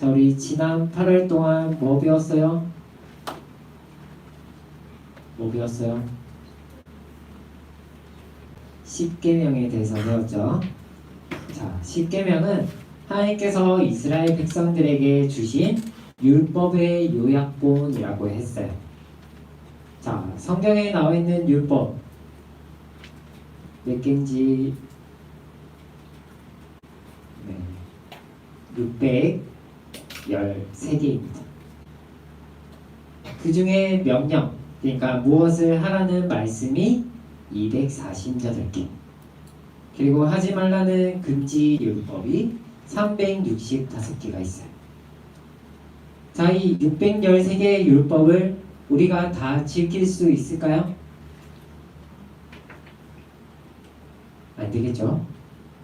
자, 우리 지난 8월 동안 뭐 배웠어요? 뭐 배웠어요? 10계명에 대해서 배웠죠. 자, 10계명은 하나님께서 이스라엘 백성들에게 주신 율법의 요약본이라고 했어요. 자, 성경에 나와 있는 율법 몇 개인지 네, 613개입니다. 그 중에 명령, 그러니까 무엇을 하라는 말씀이 248개. 그리고 하지 말라는 금지 율법이 365개가 있어요. 자, 이 613개의 율법을 우리가 다 지킬 수 있을까요? 안 되겠죠.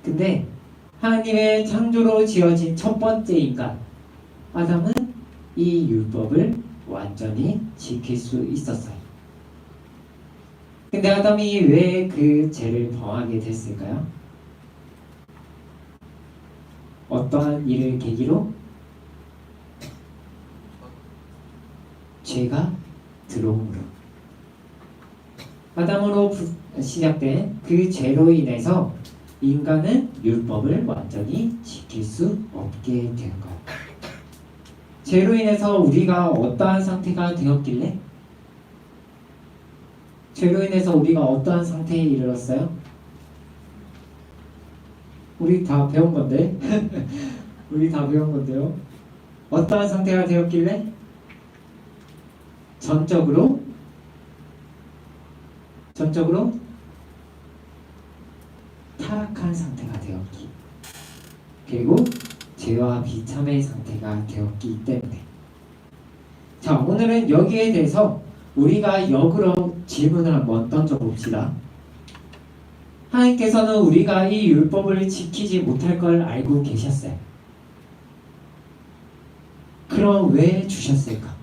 근데 하나님의 창조로 지어진 첫 번째 인간 아담은 이 율법을 완전히 지킬 수 있었어요. 근데 아담이 왜 그 죄를 범하게 됐을까요? 어떠한 일을 계기로 죄가 들어옴으로 아담으로 부- 시작된 그 죄로 인해서 인간은 율법을 완전히 지킬 수 없게 된 것. 죄로 인해서 우리가 어떠한 상태가 되었길래? 죄로 인해서 우리가 어떠한 상태에 이르렀어요? 우리 다 배운 건데, 우리 다 배운 건데요. 어떠한 상태가 되었길래? 전적으로, 전적으로 타락한 상태가 되었기 그리고 죄와 비참의 상태가 되었기 때문에 자 오늘은 여기에 대해서 우리가 역으로 질문을 한번 던져봅시다 하나님께서는 우리가 이 율법을 지키지 못할 걸 알고 계셨어요 그럼 왜 주셨을까?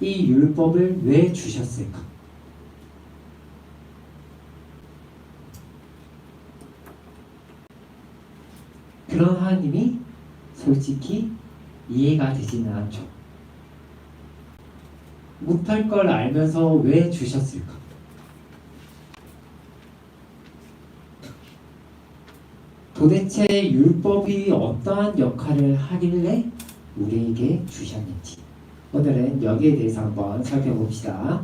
이 율법을 왜 주셨을까? 그런 하나님이 솔직히 이해가 되지는 않죠. 못할 걸 알면서 왜 주셨을까? 도대체 율법이 어떠한 역할을 하길래 우리에게 주셨는지 오늘은 여기에 대해서 한번 살펴봅시다.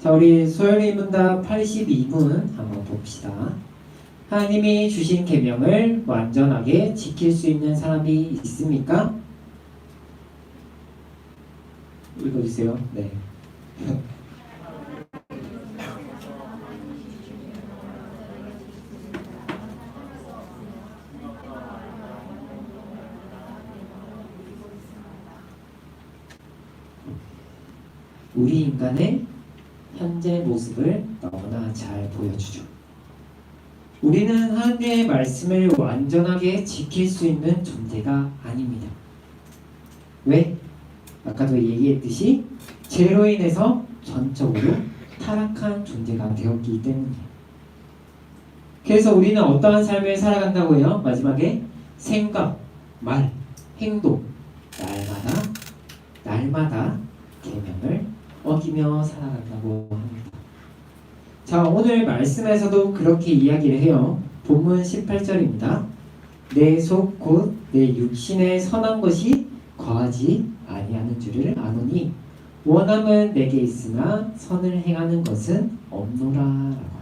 자, 우리 소연이 문답 82문 한번 봅시다. 하나님이 주신 계명을 완전하게 지킬 수 있는 사람이 있습니까? 읽어주세요. 네. 우리 인간의 현재 모습을 너무나 잘 보여주죠. 우리는 하나님의 말씀을 완전하게 지킬 수 있는 존재가 아닙니다. 왜? 아까도 얘기했듯이 죄로 인해서 전적으로 타락한 존재가 되었기 때문이에요. 그래서 우리는 어떠한 삶을 살아간다고요? 마지막에 생각, 말, 행동, 날마다 날마다 계명을 어기며 살아간다고 합니다. 자, 오늘 말씀에서도 그렇게 이야기를 해요. 본문 18절입니다. 내 속 곧 내 육신에 선한 것이 거하지 아니하는 줄을 아노니 원함은 내게 있으나 선을 행하는 것은 없노라라고.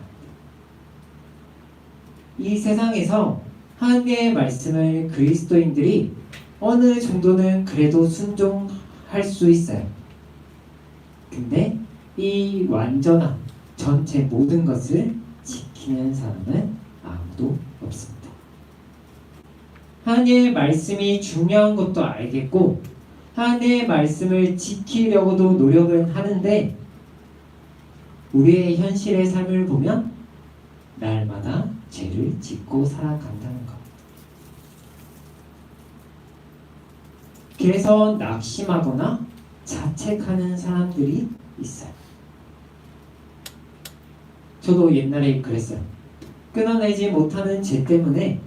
이 세상에서 하나님의 말씀을 그리스도인들이 어느 정도는 그래도 순종할 수 있어요. 근데 이 완전한 전체 모든 것을 지키는 사람은 아무도 없습니다. 하나님의 말씀이 중요한 것도 알겠고 하나님의 말씀을 지키려고도 노력은 하는데 우리의 현실의 삶을 보면 날마다 죄를 짓고 살아간다는 것. 그래서 낙심하거나 자책하는 사람들이 있어요. 저도 옛날에 그랬어요. 끊어내지 못하는 죄 때문에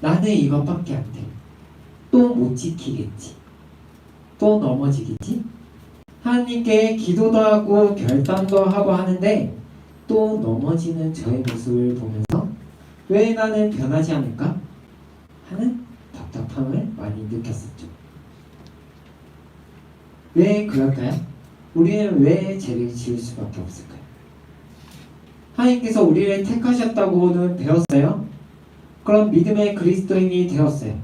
나는 이것밖에 안 돼. 또 못 지키겠지. 또 넘어지겠지. 하나님께 기도도 하고 결단도 하고 하는데 또 넘어지는 저의 모습을 보면서 왜 나는 변하지 않을까? 하는 답답함을 많이 느꼈었죠. 왜 그럴까요? 우리는 왜 죄를 지을 수밖에 없을까요? 하나님께서 우리를 택하셨다고는 배웠어요. 그럼 믿음의 그리스도인이 되었어요.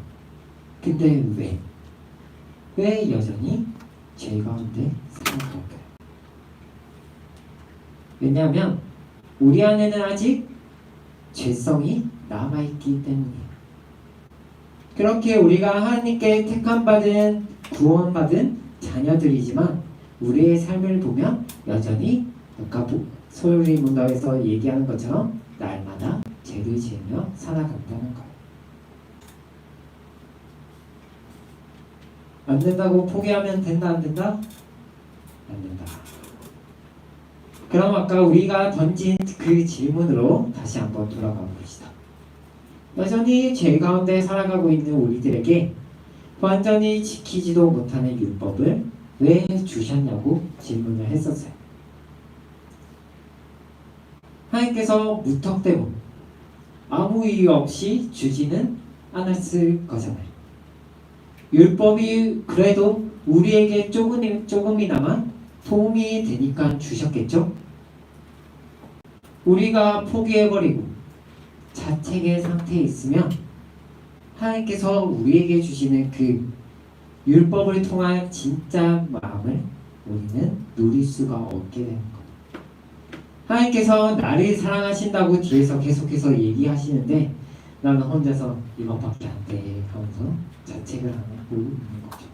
근데 왜? 왜 여전히 죄 가운데 살아갈까요? 왜냐하면 우리 안에는 아직 죄성이 남아있기 때문이에요. 그렇게 우리가 하나님께 택함받은 구원받은 자녀들이지만 우리의 삶을 보면 여전히 아까 보- 소요리 문답에서 얘기하는 것처럼 날마다 죄를 지으며 살아간다는 거예요. 안 된다고 포기하면 된다 안 된다? 안 된다. 그럼 아까 우리가 던진 그 질문으로 다시 한번 돌아가 봅시다. 여전히 죄 가운데 살아가고 있는 우리들에게 완전히 지키지도 못하는 율법을 왜 주셨냐고 질문을 했었어요. 하나님께서 무턱대고 아무 이유 없이 주지는 않았을 거잖아요. 율법이 그래도 우리에게 조금, 조금이나마 도움이 되니까 주셨겠죠? 우리가 포기해버리고 자책의 상태에 있으면 하나님께서 우리에게 주시는 그 율법을 통한 진짜 마음을 우리는 누릴 수가 없게 되는 거예요. 하나님께서 나를 사랑하신다고 뒤에서 계속해서 얘기하시는데 나는 혼자서 이것밖에 안 돼 하면서 자책을 하고 있는 거죠.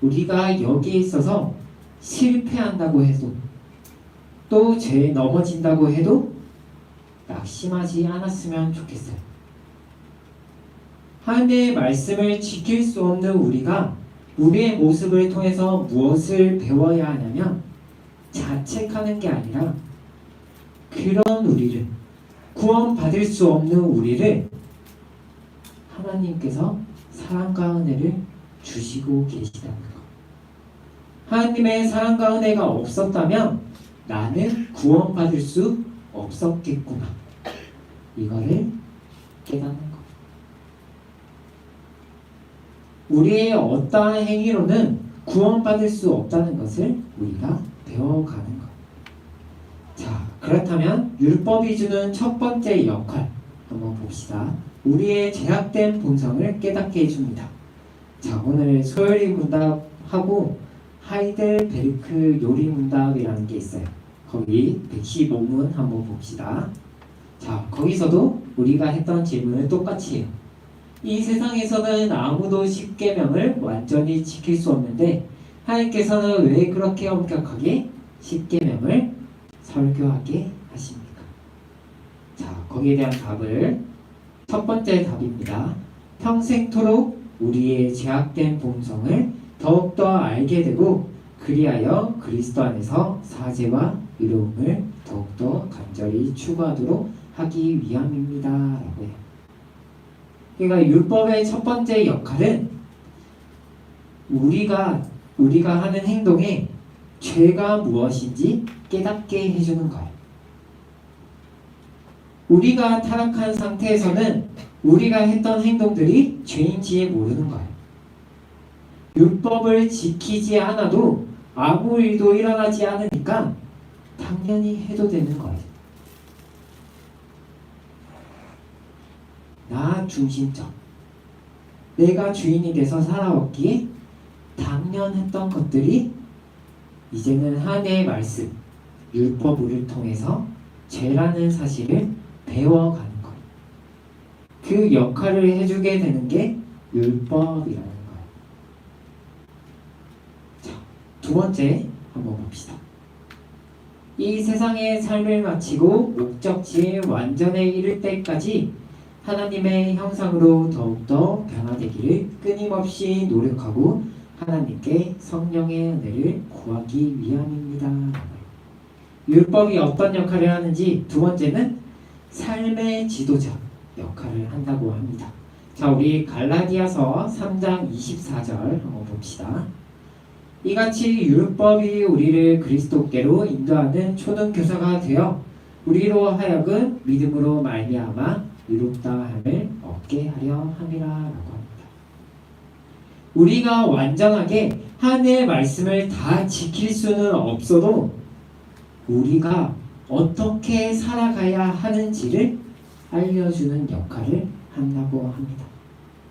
우리가 여기에 있어서 실패한다고 해도 또 죄에 넘어진다고 해도 낙심하지 않았으면 좋겠어요. 하나님의 말씀을 지킬 수 없는 우리가 우리의 모습을 통해서 무엇을 배워야 하냐면 자책하는 게 아니라 그런 우리를 구원받을 수 없는 우리를 하나님께서 사랑과 은혜를 주시고 계시다는 것. 하나님의 사랑과 은혜가 없었다면 나는 구원받을 수 없었겠구나. 이거를 깨닫는 것. 우리의 어떠한 행위로는 구원받을 수 없다는 것을 우리가 배워가는 것. 자, 그렇다면 율법이 주는 첫 번째 역할 한번 봅시다. 우리의 제약된 본성을 깨닫게 해줍니다. 자, 오늘 소열이 문답하고 하이델베르크 요리 문답이라는 게 있어요. 거기 115문 한번 봅시다. 자, 거기서도 우리가 했던 질문을 똑같이 해요. 이 세상에서는 아무도 십계명을 완전히 지킬 수 없는데 하나님께서는 왜 그렇게 엄격하게 십계명을 설교하게 하십니까? 자, 거기에 대한 답을 첫 번째 답입니다. 평생토록 우리의 제약된 본성을 더욱더 알게 되고 그리하여 그리스도 안에서 사죄와 의로움을 더욱더 간절히 추구하도록 하기 위함입니다. 라고 해요. 그러니까 율법의 첫 번째 역할은 우리가 우리가 하는 행동에 죄가 무엇인지 깨닫게 해주는 거예요. 우리가 타락한 상태에서는 우리가 했던 행동들이 죄인지 모르는 거예요. 율법을 지키지 않아도 아무 일도 일어나지 않으니까 당연히 해도 되는 거예요. 나 중심적. 내가 주인이 돼서 살아왔기에 당연했던 것들이 이제는 하나님의 말씀, 율법을 통해서 죄라는 사실을 배워가는 거예요. 그 역할을 해주게 되는 게 율법이라는 거예요. 자, 두 번째 한번 봅시다. 이 세상의 삶을 마치고 목적지에 완전에 이를 때까지 하나님의 형상으로 더욱더 변화되기를 끊임없이 노력하고 하나님께 성령의 은혜를 구하기 위함입니다. 율법이 어떤 역할을 하는지 두 번째는 삶의 지도자 역할을 한다고 합니다. 자, 우리 갈라디아서 3장 24절 한번 봅시다. 이같이 율법이 우리를 그리스도께로 인도하는 초등교사가 되어 우리로 하여금 믿음으로 말미암아 의롭다 함을 얻게 하려 함이라라고. 우리가 완전하게 하나님의 말씀을 다 지킬 수는 없어도 우리가 어떻게 살아가야 하는지를 알려주는 역할을 한다고 합니다.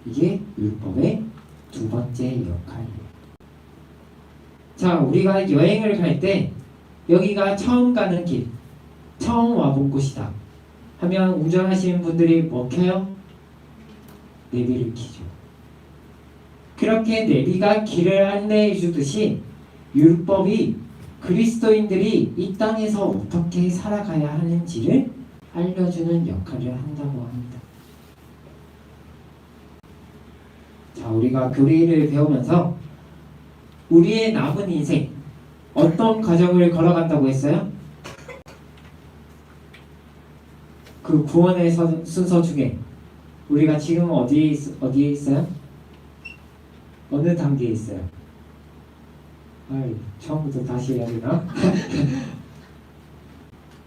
이게 율법의 두 번째 역할이에요. 자, 우리가 여행을 갈 때 여기가 처음 가는 길, 처음 와본 곳이다. 하면 운전하시는 분들이 뭐 켜요? 내비를 켜죠. 그렇게 내비가 길을 안내해 주듯이 율법이 그리스도인들이 이 땅에서 어떻게 살아가야 하는지를 알려주는 역할을 한다고 합니다. 자, 우리가 교리를 배우면서 우리의 남은 인생 어떤 과정을 걸어간다고 했어요? 그 구원의 서- 순서 중에 우리가 지금 어디에 있, 어디에 있어요? 어느 단계에 있어요? 아이, 처음부터 다시 해야 되나?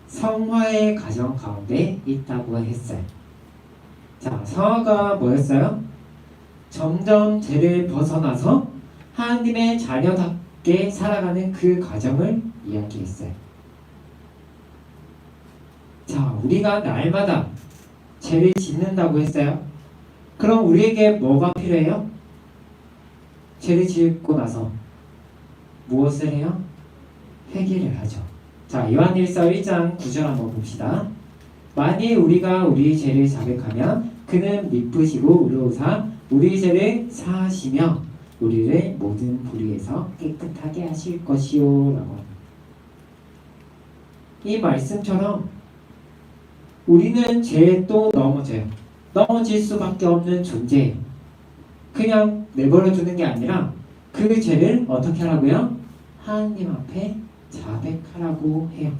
성화의 과정 가운데 있다고 했어요. 자, 성화가 뭐였어요? 점점 죄를 벗어나서 하나님의 자녀답게 살아가는 그 과정을 이야기했어요. 자, 우리가 날마다 죄를 짓는다고 했어요. 그럼 우리에게 뭐가 필요해요? 죄를 짓고 나서 무엇을 해요? 회개를 하죠. 자, 요한일서 1장 9절 한번 봅시다. 만일 우리가 우리 죄를 자백하면 그는 미쁘시고 의로우사 우리 죄를 사하시며 우리를 모든 불의에서 깨끗하게 하실 것이요 라고 합니다. 이 말씀처럼 우리는 죄에 또 넘어져요. 넘어질 수밖에 없는 존재예요. 그냥 내버려 두는 게 아니라 그 죄를 어떻게 하라고요? 하나님 앞에 자백하라고 해요.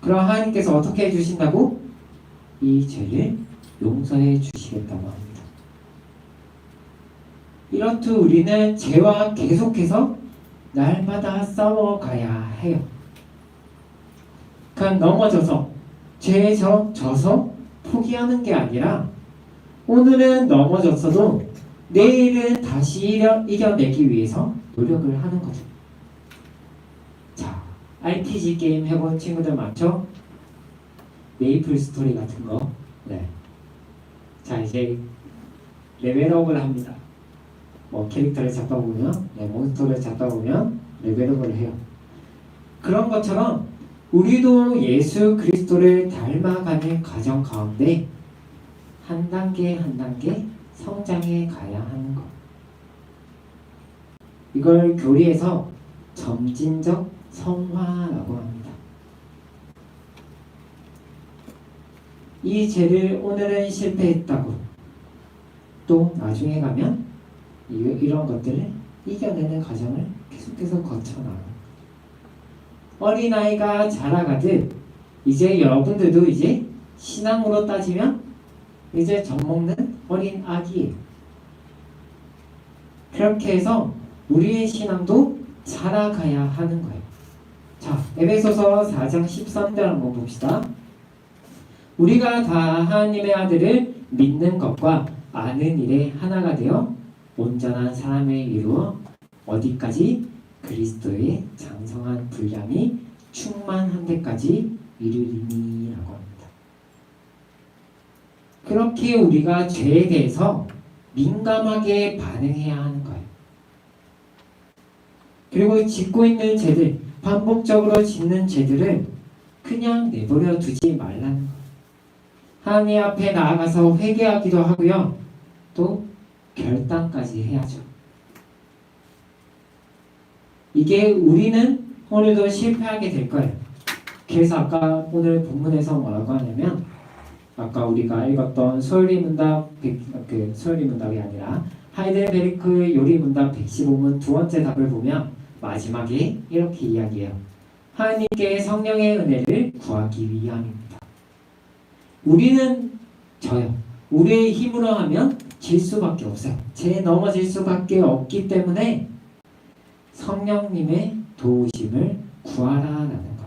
그럼 하나님께서 어떻게 해주신다고? 이 죄를 용서해 주시겠다고 합니다. 이렇듯 우리는 죄와 계속해서 날마다 싸워가야 해요. 그냥 넘어져서 죄에 져- 져서 포기하는 게 아니라 오늘은 넘어졌어도 내일은 다시 이겨, 이겨내기 위해서 노력을 하는 거죠. 자, RPG 게임 해본 친구들 많죠? 메이플 스토리 같은 거. 네. 자, 이제 레벨업을 합니다. 뭐 캐릭터를 잡다 보면, 네, 몬스터를 잡다 보면 레벨업을 해요. 그런 것처럼 우리도 예수 그리스도를 닮아가는 과정 가운데 한 단계 한 단계 성장해 가야 하는 것. 이걸 교리에서 점진적 성화라고 합니다. 이 죄를 오늘은 실패했다고 또 나중에 가면 이- 이런 것들을 이겨내는 과정을 계속해서 거쳐나가요. 어린아이가 자라가듯 이제 여러분들도 이제 신앙으로 따지면 이제 젖먹는 어린 아기예요. 그렇게 해서 우리의 신앙도 자라가야 하는 거예요. 자, 에베소서 4장 13절 한번 봅시다. 우리가 다 하나님의 아들을 믿는 것과 아는 일에 하나가 되어 온전한 사람을 이루어 어디까지 그리스도의 장성한 분량이 충만한 데까지 이르리니라고 합니다. 그렇게 우리가 죄에 대해서 민감하게 반응해야 하는 거예요. 그리고 짓고 있는 죄들, 반복적으로 짓는 죄들을 그냥 내버려 두지 말라는 거예요. 하나님 앞에 나아가서 회개하기도 하고요. 또 결단까지 해야죠. 이게 우리는 오늘도 실패하게 될 거예요. 그래서 아까 오늘 본문에서 뭐라고 하냐면 아까 우리가 읽었던 소요리 문답 백- 그 소요리 문답이 아니라 하이델베르크 요리 문답 115문 두 번째 답을 보면 마지막에 이렇게 이야기해요. 하나님께 성령의 은혜를 구하기 위함입니다. 우리는 저요. 우리의 힘으로 하면 질 수밖에 없어요. 죄에 넘어질 수밖에 없기 때문에 성령님의 도우심을 구하라라는 것.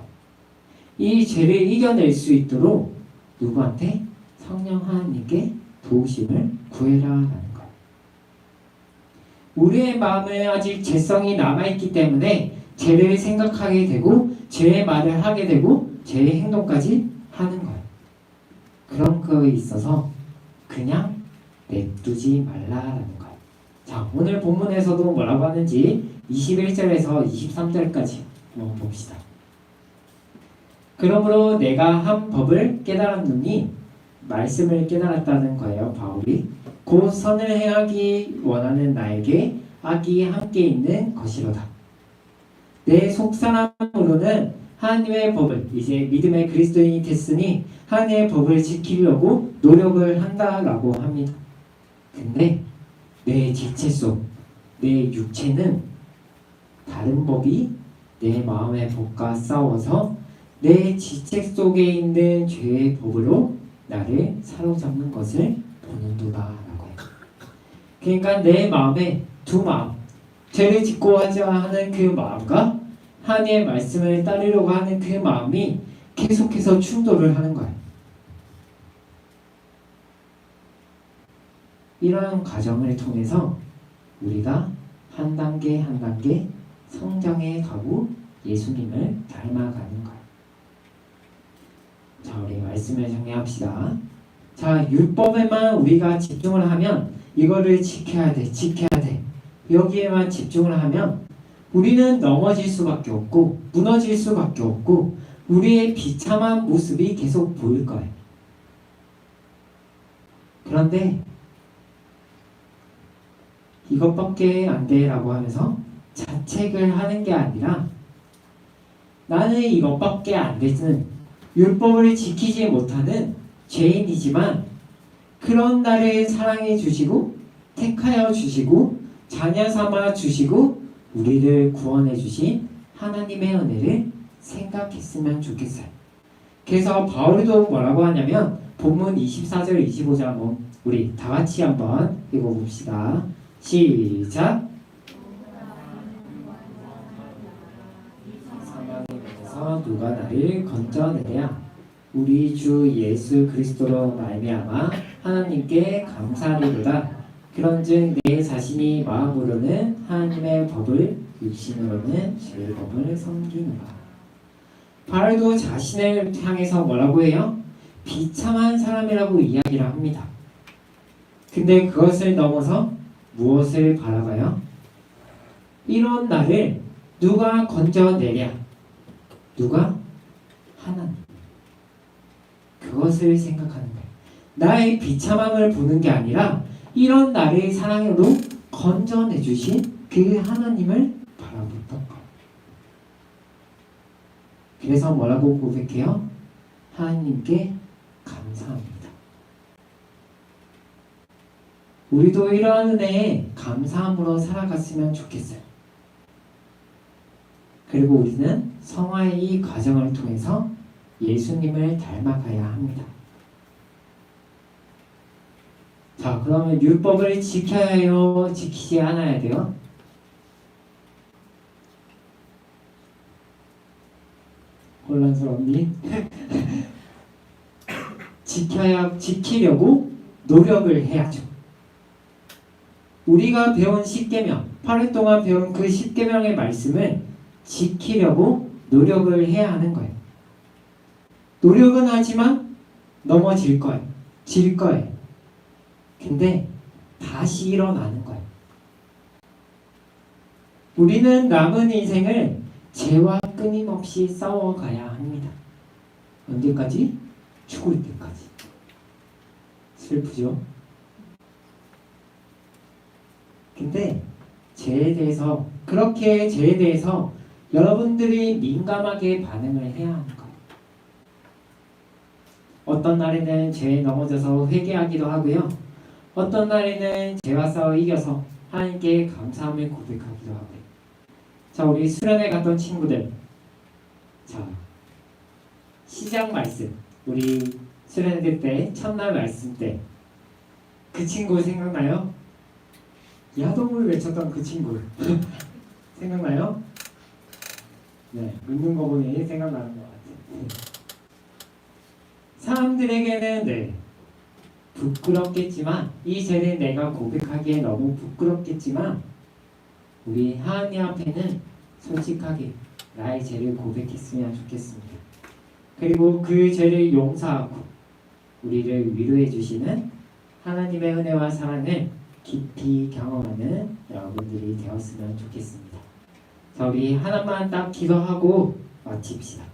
이 죄를 이겨낼 수 있도록 누구한테 성령 하나님께 도우심을 구해라라는 것. 우리의 마음에 아직 죄성이 남아있기 때문에 죄를 생각하게 되고 죄의 말을 하게 되고 죄의 행동까지 하는 거예요. 그런 거에 있어서 그냥 냅두지 말라라는 거예요. 자, 오늘 본문에서도 뭐라고 하는지 21절에서 23절까지 한번 봅시다. 그러므로 내가 한 법을 깨달았느니 말씀을 깨달았다는 거예요. 바울이 곧 선을 행하기 원하는 나에게 악이 함께 있는 것이로다. 내 속사람으로는 하나님의 법을 이제 믿음의 그리스도인이 됐으니 하나님의 법을 지키려고 노력을 한다라고 합니다. 근데 내 지체 속, 내 육체는 다른 법이 내 마음의 법과 싸워서 내 지체 속에 있는 죄의 법으로 나를 사로잡는 것을 보는도다라고 해요. 그러니까 내 마음에 두 마음, 죄를 짓고 하자 하는 그 마음과 하나님의 말씀을 따르려고 하는 그 마음이 계속해서 충돌을 하는 거예요. 이러한 과정을 통해서 우리가 한 단계 한 단계 성장해 가고 예수님을 닮아가는 거예요. 자, 우리 말씀을 정리합시다. 자, 율법에만 우리가 집중을 하면 이거를 지켜야 돼, 지켜야 돼. 여기에만 집중을 하면 우리는 넘어질 수밖에 없고 무너질 수밖에 없고 우리의 비참한 모습이 계속 보일 거예요. 그런데 이것밖에 안 돼라고 하면서 자책을 하는 게 아니라 나는 이것밖에 안 되는 율법을 지키지 못하는 죄인이지만 그런 나를 사랑해 주시고 택하여 주시고 자녀 삼아 주시고 우리를 구원해 주신 하나님의 은혜를 생각했으면 좋겠어요. 그래서 바울도 뭐라고 하냐면 본문 24절 25절 한번 우리 다 같이 한번 읽어봅시다. 시작. 누가 나를 건져내랴? 우리 주 예수 그리스도로 말미암아 하나님께 감사하리로다. 그런즉 내 자신이 마음으로는 하나님의 법을 육신으로는 죄의 법을 섬기노라. 바울도 자신을 향해서 뭐라고 해요? 비참한 사람이라고 이야기를 합니다. 근데 그것을 넘어서 무엇을 바라봐요? 이런 나를 누가 건져내랴? 누가? 하나님. 그것을 생각하는 거예요. 나의 비참함을 보는 게 아니라 이런 나를 사랑으로 건져내 주신 그 하나님을 바라보던 거예요. 그래서 뭐라고 고백해요? 하나님께 감사합니다. 우리도 이러한 은혜에 감사함으로 살아갔으면 좋겠어요. 그리고 우리는 성화의 이 과정을 통해서 예수님을 닮아가야 합니다. 자, 그러면 율법을 지켜야 해요? 지키지 않아야 돼요? 혼란스럽니? 지켜야 지키려고 노력을 해야죠. 우리가 배운 10계명, 8일 동안 배운 그 10계명의 말씀을 지키려고 노력을 해야 하는 거예요. 노력은 하지만 넘어질 거예요. 질 거예요. 근데 다시 일어나는 거예요. 우리는 남은 인생을 죄와 끊임없이 싸워가야 합니다. 언제까지? 죽을 때까지. 슬프죠? 근데 죄에 대해서 그렇게 죄에 대해서 여러분들이 민감하게 반응을 해야 하는 거예요. 어떤 날에는 죄에 넘어져서 회개하기도 하고요. 어떤 날에는 죄와 싸워 이겨서 하나님께 감사함을 고백하기도 하고요. 자, 우리 수련회 갔던 친구들. 자, 시작 말씀. 우리 수련회 때 첫날 말씀 때 그 친구 생각나요? 야동을 외쳤던 그 친구 생각나요? 네, 웃는 거 보니 생각나는 것 같아요. 네. 사람들에게는 네 부끄럽겠지만 이 죄는 내가 고백하기에 너무 부끄럽겠지만 우리 하나님 앞에는 솔직하게 나의 죄를 고백했으면 좋겠습니다. 그리고 그 죄를 용서하고 우리를 위로해 주시는 하나님의 은혜와 사랑을 깊이 경험하는 여러분들이 되었으면 좋겠습니다. 자, 우리 하나만 딱 기도하고 마칩시다.